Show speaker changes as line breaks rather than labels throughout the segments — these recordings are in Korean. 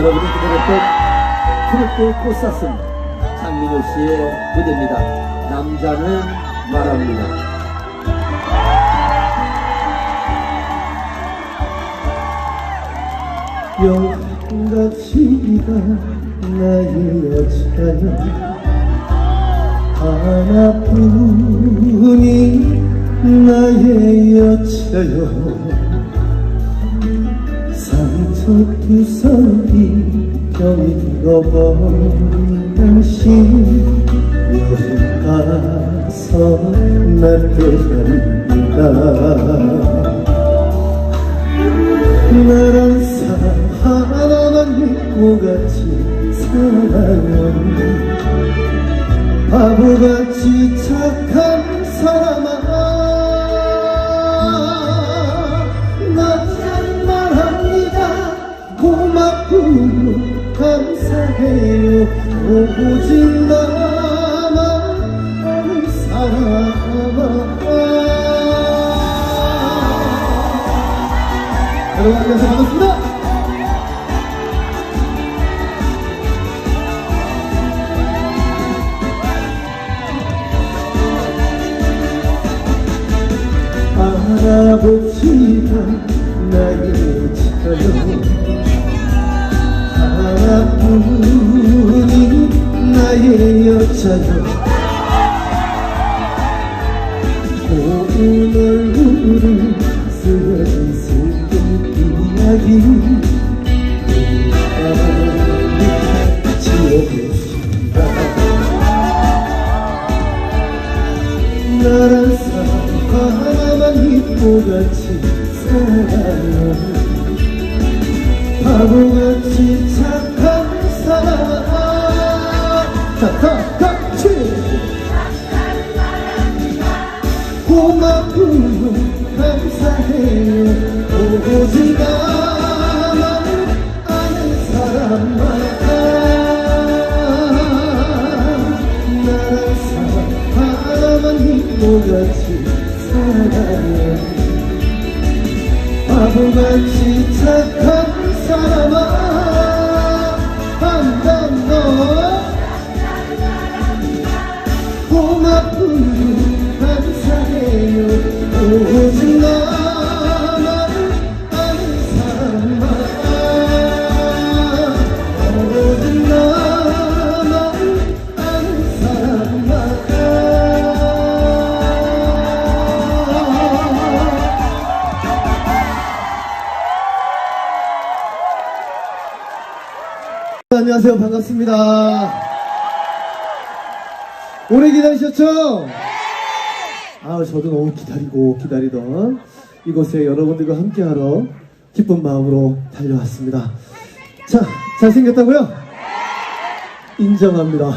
여러분이 기다렸던 트로트의 꽃사슴 장민호 씨의 무대입니다. 남자는 말합니다.
영같이가 나의 여자여 하나뿐인 나의 여자여 상처투성이 병이 들어버린 당신. 여름 가서 날 깨합니다. 나란 사람 하나만 믿고 같이 살아요. 바보같이 착한 사람아 고맙고요 감사해요. 오직 나만 사람아 여러분 안녕하세요 반갑습니다 알아봅시다. 나의 차요 여자여 고운 얼굴을 쓰여진 슬픈 이야기. 지어봅시다 나란 사람 하나만 믿고 같이 살아요. 바보같이 착한 사람. 같 고맙고요 감사해요 오직 나만 아는 사람만 나란 사람 하나만 믿고 같이 살아요 바보같이 착한 반갑습니다 오래 기다리셨죠? 아 저도 너무 기다리고 기다리던 이곳에 여러분들과 함께하러 기쁜 마음으로 달려왔습니다 자 잘생겼다고요? 인정합니다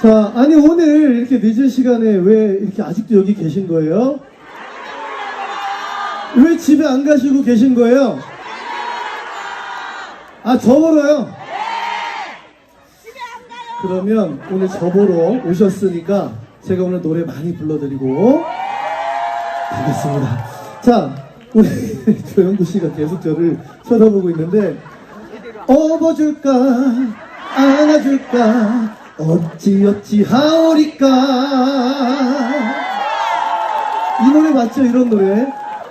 자 아니 오늘 이렇게 늦은 시간에 왜 이렇게 아직도 여기 계신 거예요? 왜 집에 안 가시고 계신 거예요? 아, 저 보러요? 그러면 오늘 저 보러 오셨으니까 제가 오늘 노래 많이 불러드리고 가겠습니다. 자, 우리 조영구 씨가 계속 저를 쳐다보고 있는데, 업어줄까, 안아줄까, 어찌 어찌 하오리까. 이 노래 맞죠? 이런 노래.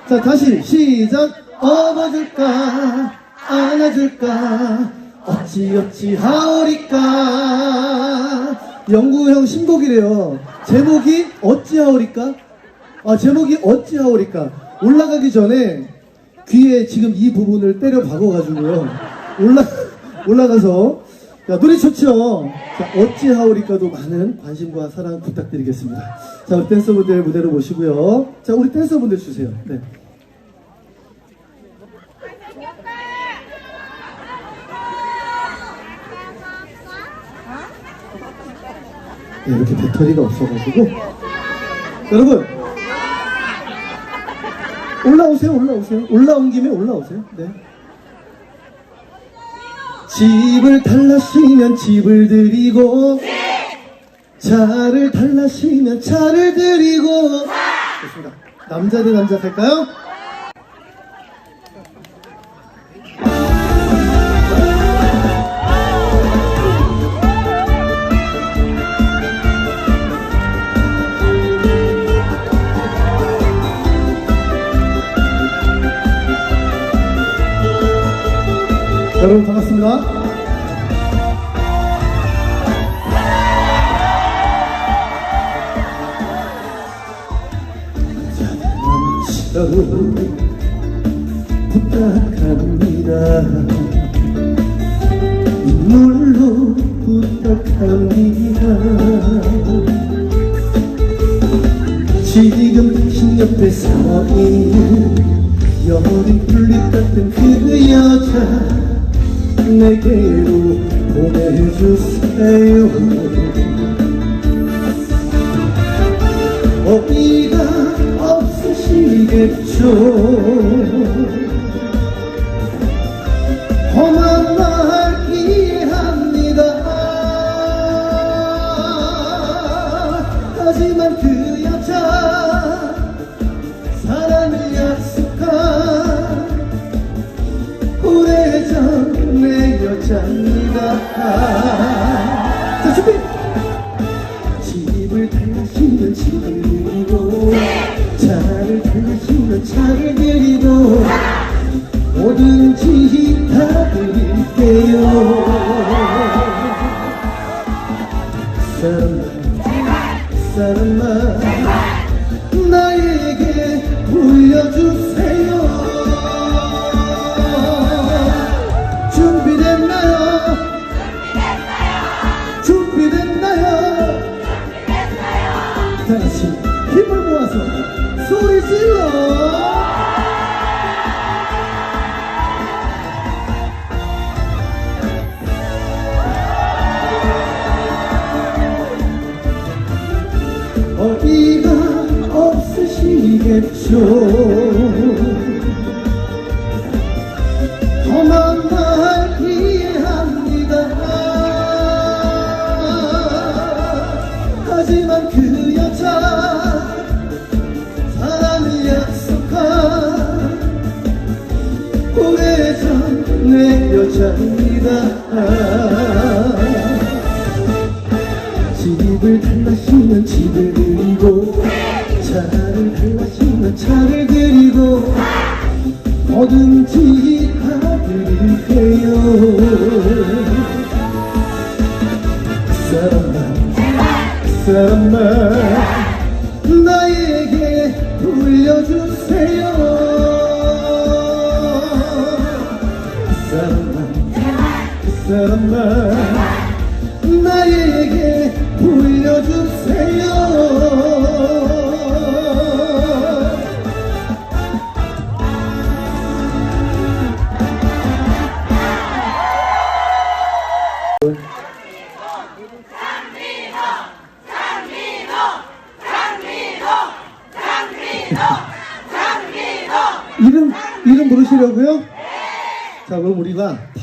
자, 다시 시작. 업어줄까, 안아줄까, 어찌 어찌 하오리까. 영구 형 신곡이래요. 제목이 어찌 하오리까? 아, 제목이 어찌 하오리까? 올라가기 전에 귀에 지금 이 부분을 때려 박아가지고요. 올라, 올라가서. 자, 노래 좋죠? 자, 어찌 하오리까도 많은 관심과 사랑 부탁드리겠습니다. 자, 우리 댄서분들 무대로 모시고요. 자, 우리 댄서분들 주세요. 네. 이렇게 배터리가 없어가지고. 여러분! 올라오세요, 올라오세요. 올라온 김에 올라오세요. 네. 집을 달라시면 집을 드리고 차를 달라시면 차를 드리고 좋습니다. 남자 대 남자 할까요? 여러분 반갑습니다. 부탁합니다. 눈물로 부탁합니다. 지금 당신 옆에 서 있는 여린 풀잎 같은 그 여자 내게로 보내주세요. 어이가 없으시겠죠 여 어이가 없으시겠죠? 험한 날 이해합니다. 하지만 그 여자 사랑을 약속한 오래전 내 여자입니다. 집을 달라시면 집을 차를 드리고 뭐든지 다 드릴게요. 사랑아 사랑아 나에게 불려주세요. 사랑아 사랑아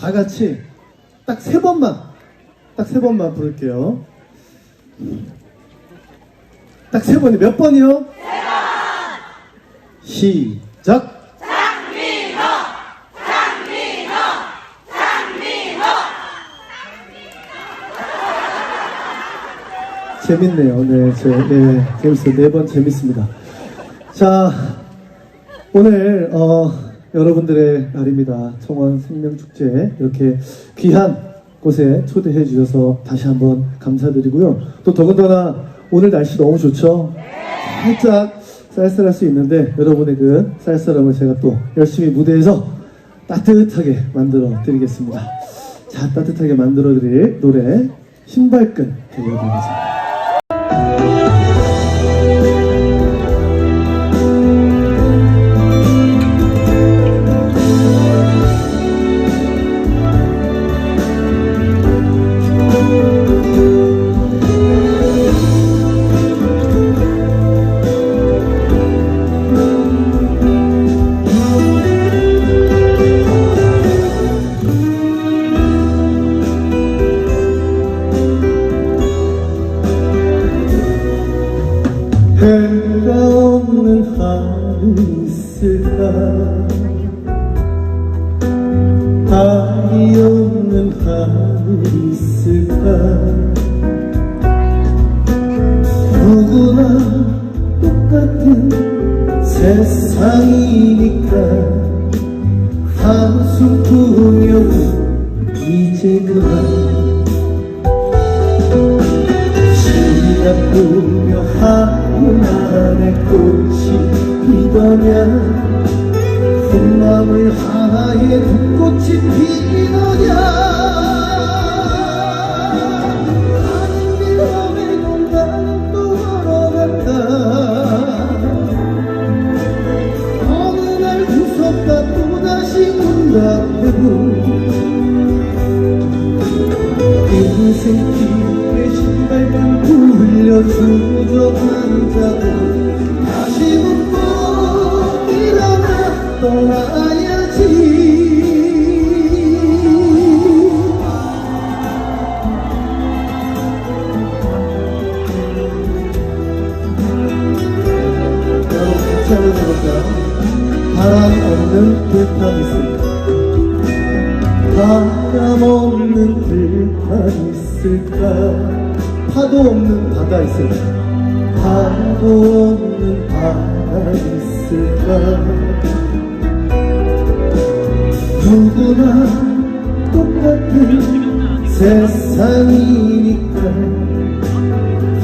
다 같이 딱 세 번만 딱 세 번만 부를게요. 딱 세 번이 몇 번이요? 세 번. 시작. 재밌네요. 네, 제, 네, 재밌어요. 네 번 재밌습니다. 자, 오늘 어, 여러분들의 날입니다. 청원 생명축제 이렇게 귀한 곳에 초대해 주셔서 다시 한번 감사드리고요. 또 더군다나 오늘 날씨 너무 좋죠. 살짝 쌀쌀할 수 있는데 여러분의 그 쌀쌀함을 제가 또 열심히 무대에서 따뜻하게 만들어 드리겠습니다. 자, 따뜻하게 만들어 드릴 노래 신발끈 들려드리겠습니다. 달이 없는 하루 있을까? 누구나 똑같은 세상이니까. 한숨 풀며 시작 꾸며 하늘의 꽃이 피더냐 콧마음을 하나의 가는 길 헤매고 나는 또 걸어간다. 어느 날 웃었다 또다시 운다 해도 인생 길에 신발끈 굴려 주저앉아도 누구나 똑같은 세상이니까.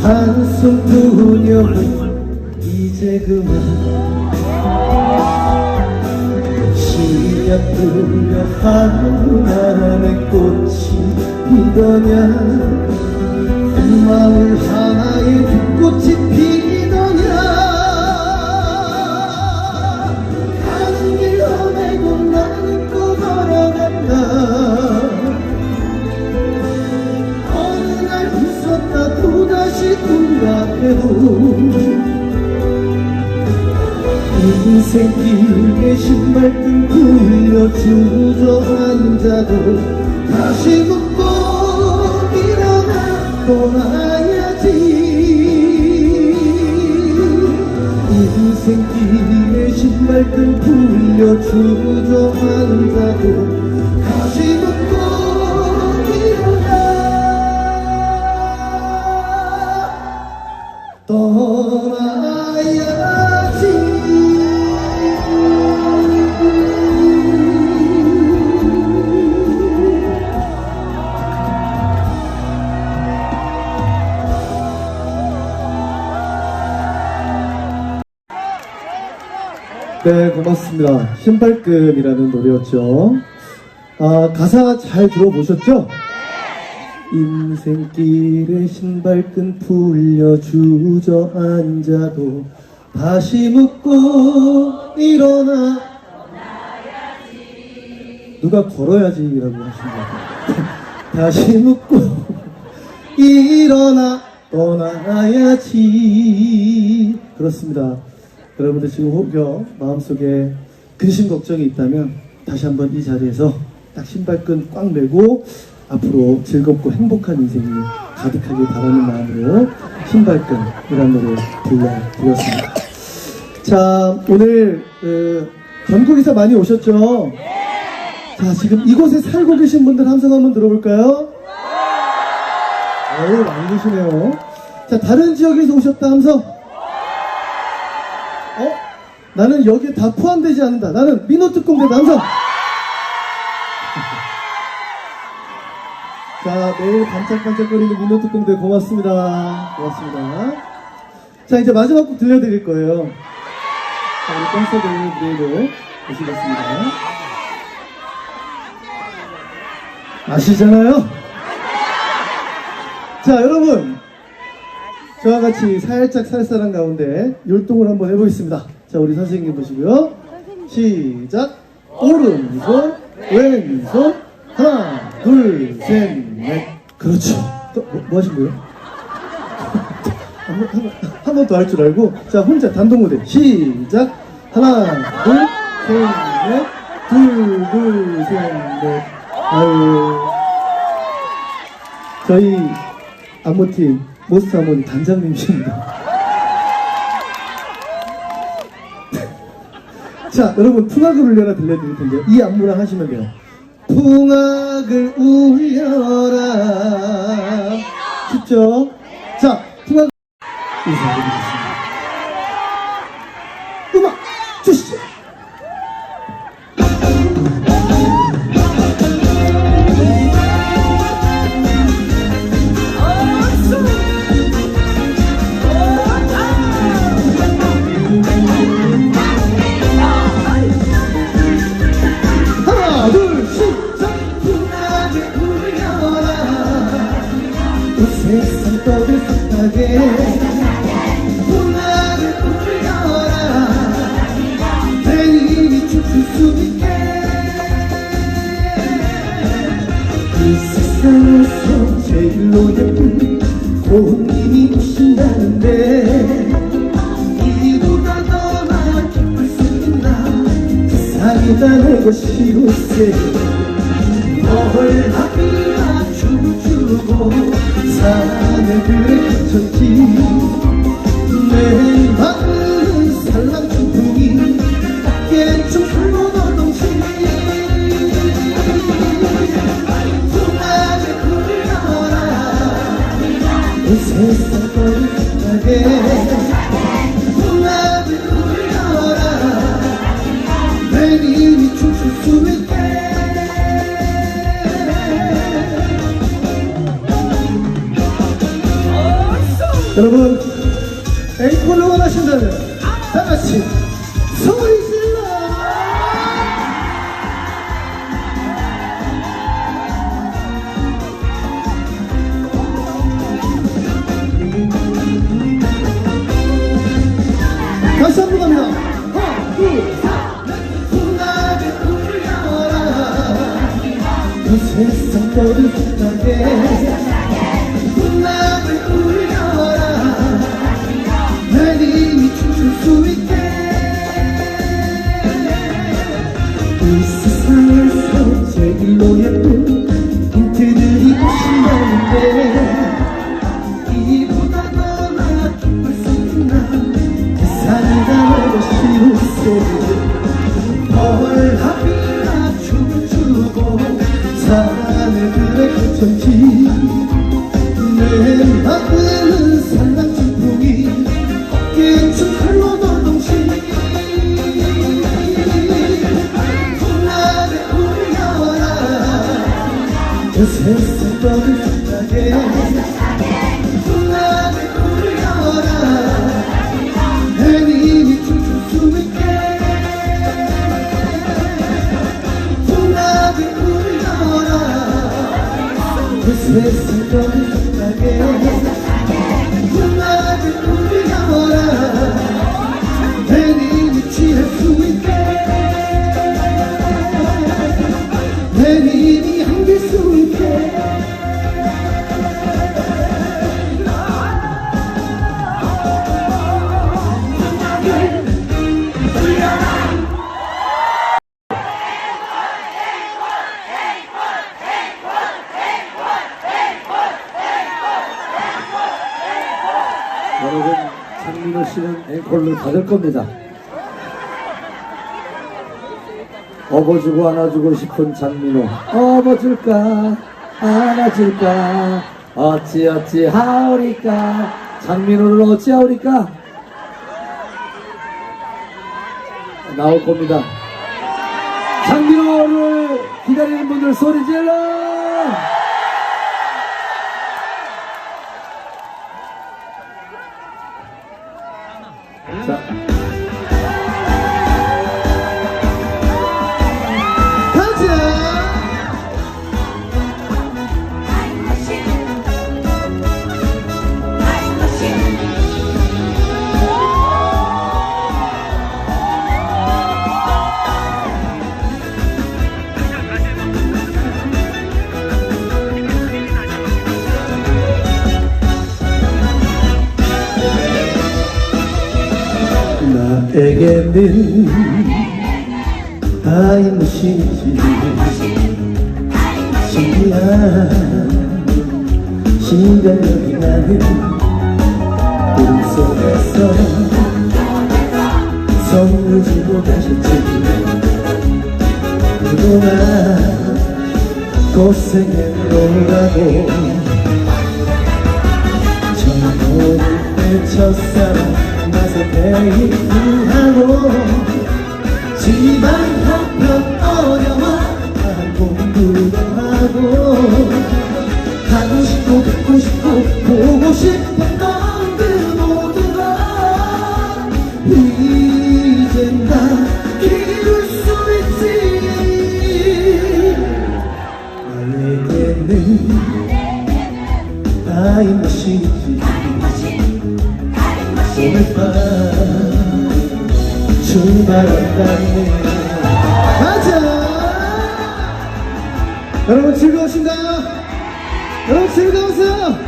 한숨 두려워 이제 그만. 시작 들려 하늘의 꽃이 피더냐? 마을 하나의 붓꽃이 인생 길에 신발끈 굴려 주저앉아도 다시 웃고 일어나 떠나야지. 인생 길에 신발끈 굴려 주저앉아도 네, 고맙습니다. 신발끈이라는 노래였죠. 아, 가사 잘 들어보셨죠? 인생길에 신발끈 풀려 주저앉아도 다시 묻고 일어나 누가 걸어야지라고 하신 것 같아요. 다시 묻고 일어나 떠나야지 그렇습니다. 여러분들 지금 혹여 마음속에 근심 걱정이 있다면 다시 한번 이 자리에서 딱 신발끈 꽉 매고 앞으로 즐겁고 행복한 인생이 가득하길 바라는 마음으로 신발끈이라는 노래 들려드렸습니다. 자 오늘 어, 전국에서 많이 오셨죠? 자 지금 이곳에 살고 계신 분들 함성 한번 들어볼까요? 어우 많이 계시네요. 자 다른 지역에서 오셨다 함성. 어? 나는 여기에 다 포함되지 않는다. 나는 민호특공대 남성. 자, 매일 반짝반짝거리는 민호특공대 고맙습니다. 고맙습니다. 자, 이제 마지막 곡 들려드릴 거예요. 자, 우리 댄서들 무대로 오시겠습니다. 아시잖아요? 자, 여러분. 저와 같이 살짝 살살한 가운데 율동을 한번 해보겠습니다. 자, 우리 선생님 보시고요. 시작. 오른손, 왼손, 하나, 둘, 셋, 넷. 그렇죠. 또, 뭐, 뭐 하신 거예요? 한 번 더 할 줄 알고. 자, 혼자 단독 무대. 시작. 하나, 둘, 셋, 넷. 둘, 둘, 셋, 넷. 아유. 저희 안무팀 모스트 하모니 단장님이십니다. 자, 여러분 풍악을 울려라 들려드릴 텐데요. 이 안무랑 하시면 돼요. 풍악을 울려라. 쉽죠? 자, 풍악 인사드리겠습니다. 이 세상에서 제일로 예쁜 고운님이 오신다는데 이보다 더나 기쁠 수 있나? 그 세상이 다 내것이 오세 여러분 앵콜을 원하신다면 다 같이 이 세상에서 제일로 예쁜 힌트들이 오신다는데 그세
겁니다. 업어주고 안아주고 싶은 장민호. 업어줄까, 안아줄까, 어찌 어찌 하오리까, 장민호를 어찌하오리까? 나올 겁니다. 장민호를 기다리는 분들 소리 질러!
나에게는 타임머신이지. 신기한 시간력이 나는 구름 속에서 선물지 못하셨지 그동안 고생했노라고 처음 때 첫사랑 나서 데이트하고 집 바란다네 여러분 즐거우신가요? 여러분 즐거우세요?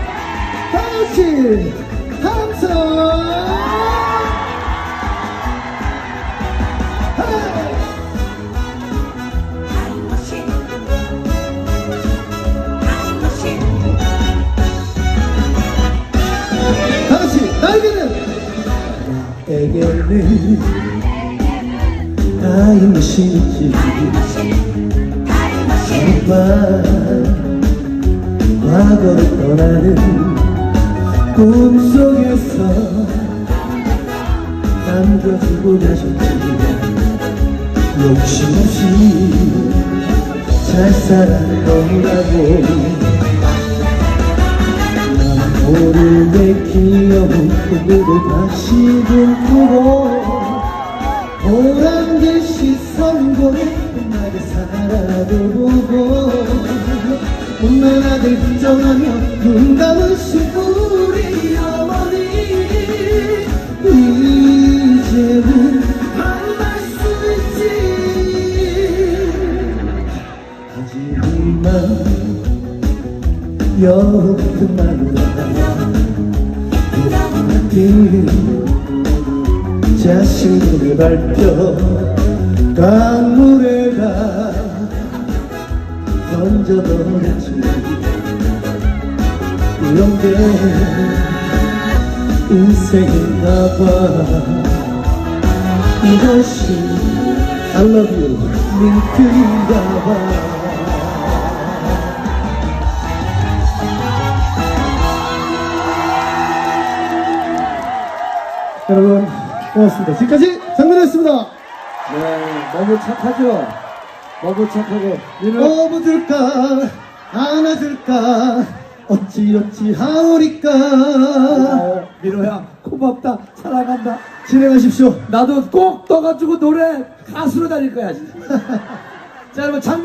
다같이 함성 나에게는 나에게는 타임머신이지 정말 과거를 떠나는 꿈속에서 남겨두고 가셨지 욕심 없이 잘 살아가라고 난 모르게 귀여운 꿈으로 다시 꿈꾸고 듯이 선고를 나게 살아도 보고 못난 아들 부정하며 눈 감으신 우리 어머니. 이제는 만날 수 있지. 하지만 여러분만으로 자신들의 발표 강물에다 던져버렸지. 이런 게 인생인가 봐. 이것이 I love you. 링크인가 봐. 여러분 고맙습니다. 지금까지 장면이었습니다
네, 너무 착하죠? 너무 착하고. 민호,
업어줄까 안아줄까 어찌어찌 하오리까
어, 민호야, 고맙다. 사랑한다.
진행하십시오
나도 꼭 떠가지고 노래 가수로 다닐 거야. 자, 여러분, 장